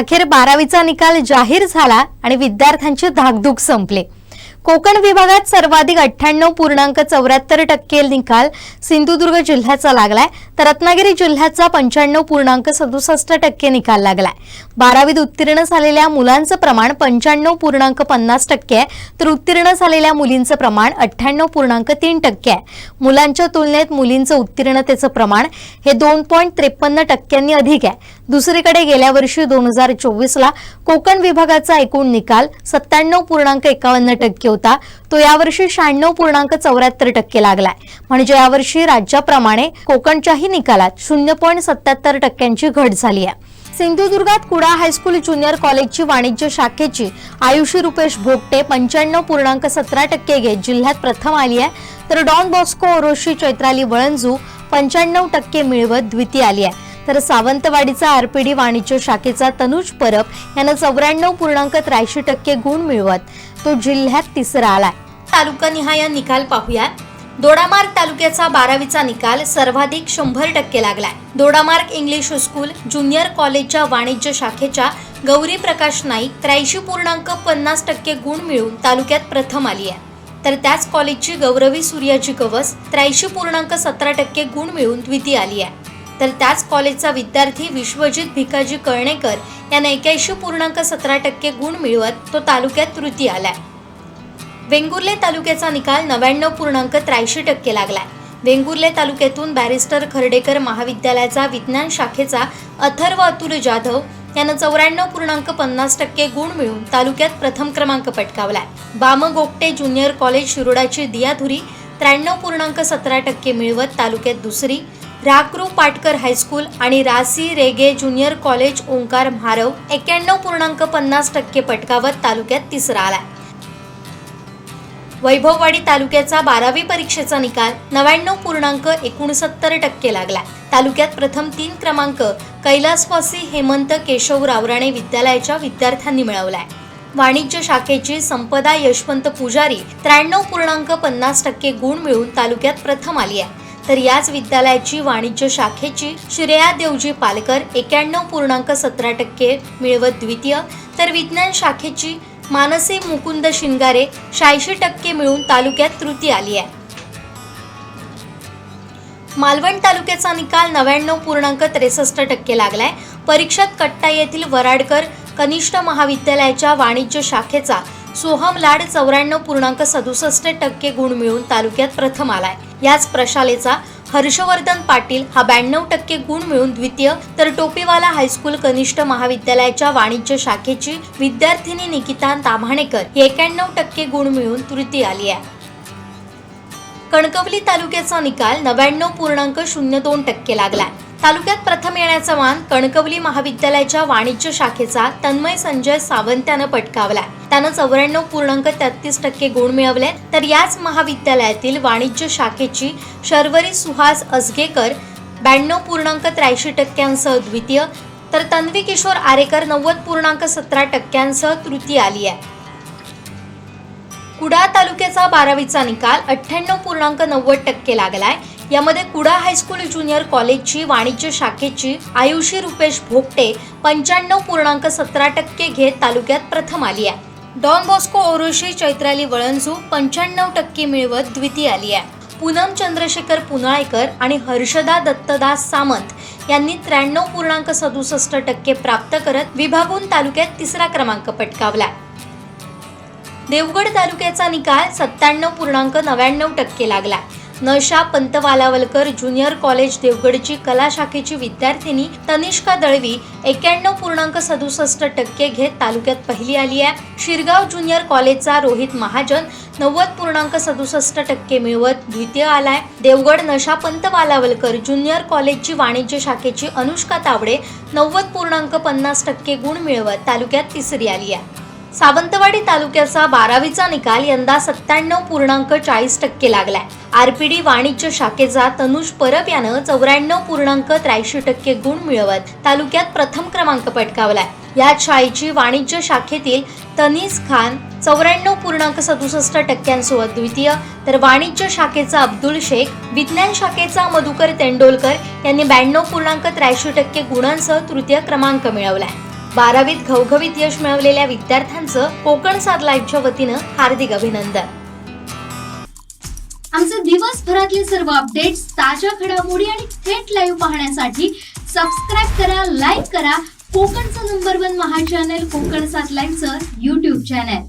अखेर बारावीचा निकाल जाहीर झाला आणि विद्यार्थ्यांची धाकधूक संपले. कोकण विभागात सर्वाधिक अठ्ठ्याण्णव पूर्णांक चौऱ्याहत्तर टक्के निकाल सिंधुदुर्ग जिल्ह्याचा लागलाय. तर रत्नागिरी जिल्ह्याचा पंच्याण्णव पूर्णांक सदुसष्ट टक्के निकाल लागलाय. बारावीत उत्तीर्ण झालेल्या मुलांचं प्रमाण पंच्याण्णव पूर्णांक पन्नास टक्के आहे. तर उत्तीर्ण झालेल्या मुलींचं प्रमाण अठ्ठ्याण्णव पूर्णांक तीन टक्के आहे. मुलांच्या तुलनेत मुलींचं उत्तीर्णतेचं प्रमाण हे दोन पॉईंट त्रेपन्न टक्क्यांनी अधिक आहे. दुसरीकडे गेल्या वर्षी दोन हजार चोवीसला कोकण विभागाचा एकूण निकाल सत्त्याण्णव पूर्णांक एकावन्न टक्के होता. तो यावर्षी शहाण्णव पूर्णांक चौऱ्याहत्तर टक्के लागलाय. म्हणजे यावर्षी राज्याप्रमाणे कोकणच्याही निकालात शून्य पॉईंट सत्याहत्तर टक्क्यांची घट झाली आहे. सिंधुदुर्गात कुडा हायस्कूल ज्युनियर कॉलेजची वाणिज्य शाखेची आयुषी रुपेश भोगटे पंच्याण्णव पूर्णांक सतरा टक्के घेत जिल्ह्यात प्रथम आली आहे. तर डॉन बॉस्को ओरोशी चैत्राली वळंजू पंच्याण्णव टक्के मिळवत द्वितीय आली आहे. तर सावंतवाडीचा आरपीडी वाणिज्य शाखेचा तनुज परब यानं चौऱ्याण्णव पूर्णांक त्र्याऐंशी टक्के गुण मिळवत. तो जिल्ह्यात तिसरा आलाय. तालुकानिहाय निकाल पाहूया दोडामार्ग तालुक्याचा बारावीचा निकाल सर्वाधिक शंभर टक्के लागलाय. दोडामार्ग इंग्लिश स्कूल ज्युनियर कॉलेजच्या वाणिज्य शाखेच्या गौरी प्रकाश नाईक त्र्याऐंशी पूर्णांक पन्नास टक्के गुण मिळून तालुक्यात प्रथम आली आहे. तर त्याच कॉलेजची गौरवी सूर्याची कवस त्र्याऐंशी पूर्णांक सतरा टक्के गुण मिळून द्वितीय आली आहे. तर त्याच कॉलेजचा विद्यार्थी विश्वजित भिकाजी कळणेकर यानं एक्याऐंशी पूर्णांक सतरा टक्के गुण मिळवत तो तालुक्यात तृतीय आलाय. वेंगुर्ले तालुक्याचा निकाल नव्याण्णव पूर्णांक त्र्याऐंशी टक्के लागलाय. वेंगुर्ले तालुक्यातून बॅरिस्टर खर्डेकर महाविद्यालयाचा विज्ञान शाखेचा अथर्व अतुल जाधव यानं चौऱ्याण्णव पूर्णांक पन्नास टक्के गुण मिळून तालुक्यात प्रथम क्रमांक पटकावलाय. बाम गोगटे ज्युनियर कॉलेज शिरोडाची दियाधुरी त्र्याण्णव पूर्णांक सतरा टक्के मिळवत तालुक्यात दुसरी राकरू पाटकर हायस्कूल आणि रासी रेगे ज्युनियर कॉलेज ओंकार म्हारव एक्क्याण्णव पूर्णांक पन्नास टक्के पटकावत तालुक्यात तिसरा आलाय. वैभववाडी तालुक्याचा बारावी परीक्षेचा निकाल नव्याण्णव पूर्णांक एकोणसत्तर टक्के लागला तालुक्यात प्रथम तीन क्रमांक कैलासवासी हेमंत केशव रावराणे विद्यालयाच्या विद्यार्थ्यांनी मिळवलाय. वाणिज्य शाखेची संपदा यशवंत पुजारी त्र्याण्णव पूर्णांक पन्नास टक्के गुण मिळून तालुक्यात प्रथम आली आहे. तर याच विद्यालयाची वाणिज्य शाखेची श्रेया देवजी पालकर एक्याण्णव पूर्णांक सतरा टक्के मिळवत द्वितीय. तर विज्ञान शाखेची मानसी मुकुंद शिंगारे शहाऐंशी टक्के मिळून तालुक्यात तृती आली आहे. मालवण तालुक्याचा निकाल नव्याण्णव पूर्णांक त्रेसष्ट टक्के लागलाय. परीक्षेत कट्टा येथील वराडकर कनिष्ठ महाविद्यालयाच्या वाणिज्य शाखेचा सोहम लाड चौऱ्याण्णव पूर्णांक सदुसष्ट टक्के गुण मिळून तालुक्यात प्रथम आलाय. याच प्रशालेचा हर्षवर्धन पाटील हा ब्याण्णव टक्के गुण मिळून द्वितीय तर टोपीवाला हायस्कूल कनिष्ठ महाविद्यालयाच्या वाणिज्य शाखेची विद्यार्थिनी निकिता ताम्हाणेकर ही एक्याण्णव टक्के गुण मिळून तृतीय आली आहे. कणकवली तालुक्याचा निकाल नव्याण्णव पूर्णांक शून्य दोन टक्के लागलाय. तालुक्यात प्रथम येण्याचा मान कणकवली महाविद्यालयाच्या वाणिज्य शाखेचा तन्मय संजय सावंत यानं पटकावलाय. त्यानं चौऱ्याण्णव पूर्णांक तेहतीस टक्के गुण मिळवले तर याच महाविद्यालयातील वाणिज्य शाखेची शर्वरी सुहास अजगेकर ब्याण्णव पूर्णांक त्र्याऐंशी टक्क्यांसह द्वितीय तर तन्वी किशोर आरेकर नव्वद पूर्णांक सतरा टक्क्यांसह तृतीय आली आहे कुडा तालुक्याचा बारावीचा निकाल अठ्ठ्याण्णव पूर्णांक नव्वद टक्के लागलाय. यामध्ये कुडा हायस्कूल ज्युनियर कॉलेजची वाणिज्य शाखेची आयुषी रुपेश भोगटे पंच्याण्णव पूर्णांक सतरा टक्के घेत तालुक्यात प्रथम आली आहे. डॉन बॉस्को ओरोशी चैत्राली वळंजू पंच्याण्णव टक्के मिळवत द्वितीय आली आहे. पूनम चंद्रशेखर पुनाळेकर आणि हर्षदा दत्तदास सामंत यांनी त्र्याण्णव पूर्णांक सदुसष्ट टक्के प्राप्त करत विभागून तालुक्यात तिसरा क्रमांक पटकावला देवगड तालुक्याचा निकाल सत्त्याण्णव पूर्णांक नव्याण्णव टक्के लागला नशा पंतवालावलकर ज्युनियर कॉलेज देवगडची कला शाखेची विद्यार्थिनी तनिष्का दळवी एक्याण्णव पूर्णांक सदुसष्ट टक्के घेत तालुक्यात पहिली आली आहे. शिरगाव ज्युनियर कॉलेजचा रोहित महाजन नव्वद पूर्णांक सदुसष्ट टक्के मिळवत द्वितीय आलाय. देवगड नशा पंतवालावलकर ज्युनियर कॉलेजची वाणिज्य शाखेची अनुष्का तावडे नव्वद पूर्णांक पन्नास टक्के गुण मिळवत तालुक्यात तिसरी आली आहे. सावंतवाडी तालुक्याचा बारावीचा निकाल यंदा सत्त्याण्णव पूर्णांक चाळीस टक्के लागलाय. आरपीडी वाणिज्य शाखेचा तनुष परब यानं चौऱ्याण्णव पूर्णांक त्र्याऐंशी टक्के गुण मिळवत तालुक्यात प्रथम क्रमांक पटकावलाय. या शाळेची वाणिज्य शाखेतील तनीस खान चौऱ्याण्णव पूर्णांक सदुसष्ट टक्क्यांसोबत द्वितीय तर वाणिज्य शाखेचा अब्दुल शेख विज्ञान शाखेचा मधुकर तेंडोलकर यांनी ब्याण्णव पूर्णांक त्र्याऐंशी टक्के गुणांसह तृतीय क्रमांक मिळवलाय. बारावीत घवघवीत यश मिळवलेल्या विद्यार्थ्यांचं कोकण सात लाईव्हच्या वतीनं हार्दिक अभिनंदन. आमचे दिवसभरातले सर्व अपडेट्स ताज्या घडामोडी आणि थेट लाईव्ह पाहण्यासाठी सबस्क्राईब करा लाईक करा कोकणचं नंबर वन महा चॅनल कोकण सात लाईव्हचं युट्यूब चॅनल